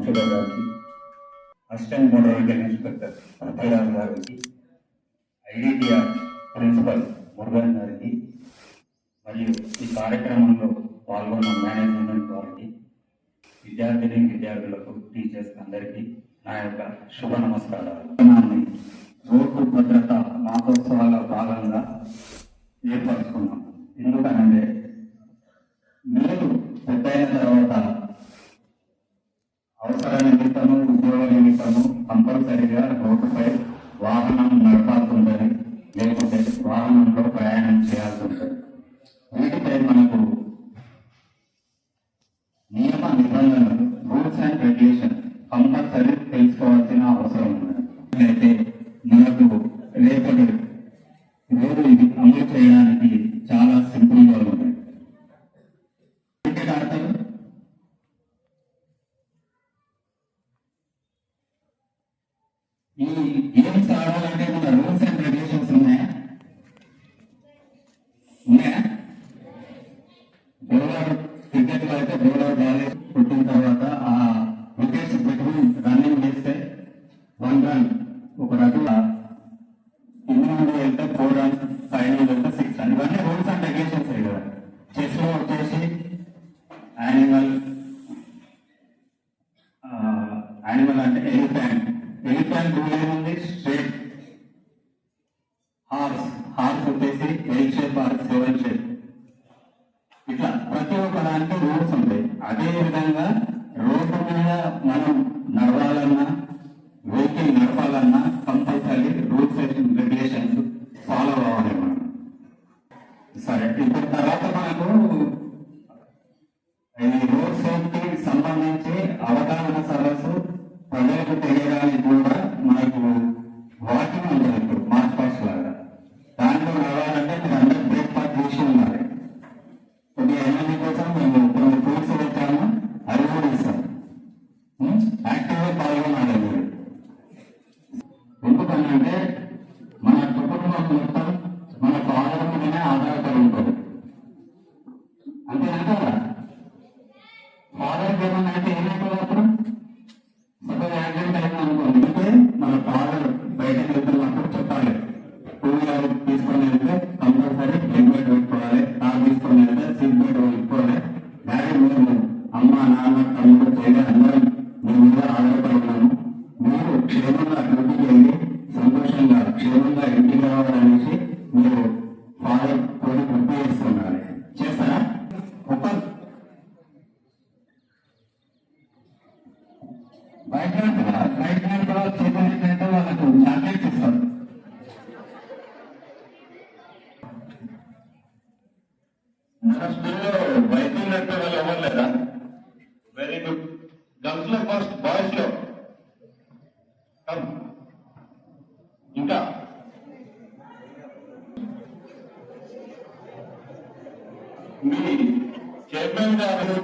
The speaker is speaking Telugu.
కౌన్సిలర్ గారికి అసిస్టెంట్ మోడల్ వెహికల్ ఇన్స్పెక్టర్ గారికి ఐడిటిఆర్ ప్రిన్సిపల్ మురుగన్ గారికి మరియు ఈ కార్యక్రమంలో పాల్గొన్న మేనేజ్మెంట్ వారికి విద్యార్థిని విద్యార్థులకు టీచర్స్ అందరికీ నా యొక్క శుభ నమస్కారాలు. రోడ్డు భద్రత మాసోత్సవాల భాగంగా ఏర్పరచుకున్నాం. ఎందుకంటే కంపల్సరీ తెలుసుకోవాల్సిన అవసరం ఉంది అయితే మనకు రేపటి రోజు ఇది అమలు చేయడానికి చాలా సింపుల్గా ఉంది. క్రికెట్ ఆడతారు. ఈ గేమ్స్ ఆడాలంటే మన రూల్స్ అండ్ రెగ్యులేషన్స్ ఉన్నాయా? ఉన్నాయా? బౌలర్ క్రికెట్ అయితే బౌలర్ బాగాలేదు. యానిమల్ అంటే ఎలిఫెంట్ ఎలిఫెంట్ రూల్ ఏముంది? స్ట్రేట్ హార్స్ హార్స్ వచ్చేసి L shape or seven shape ఇట్లా ప్రతి ఒక్క దానికి రూల్స్ ఉంటాయి. అదే విధంగా రోడ్డు మీద మనం నడవాలన్నా vehicle నడపాలన్నా compulsory rules and regulations follow అవ్వాలి మనం. సరే ఇప్పుడు Gracias. మన ఫాదర్ బయటకు వెళ్తున్నప్పుడు చెప్పాలి. టూ వీలర్ తీసుకొని వెళ్తే కంపల్సరీ హెల్మెట్ పెట్టుకోవాలి. కార్ తీసుకొని వెళ్తే సీట్ బెల్ట్ పెట్టుకోవాలి. డాడీ మేము అమ్మ నాన్న తమ్ముడు చెల్లి అందరం మీ మీద ఆధారపడి ఉన్నాము మీరు క్షేమంగా డ్యూటీకి వెళ్ళి సంతోషంగా క్షేమంగా ఇంటికి రావాలనేసి మీరు ఫాదర్ తోటి గుర్తు చేస్తున్నారు. చేస్తారా? ఒక్క బయట బయట చేతులు వాళ్ళకు చాక్లెట్స్ ఇస్తారు మన స్కూల్లో వైద్యులు అంటే వాళ్ళు ఎవరు వెరీ గుడ్ గర్ల్స్లో ఫస్ట్ బాయ్స్లో ఇంకా మీ చైర్మన్ గారు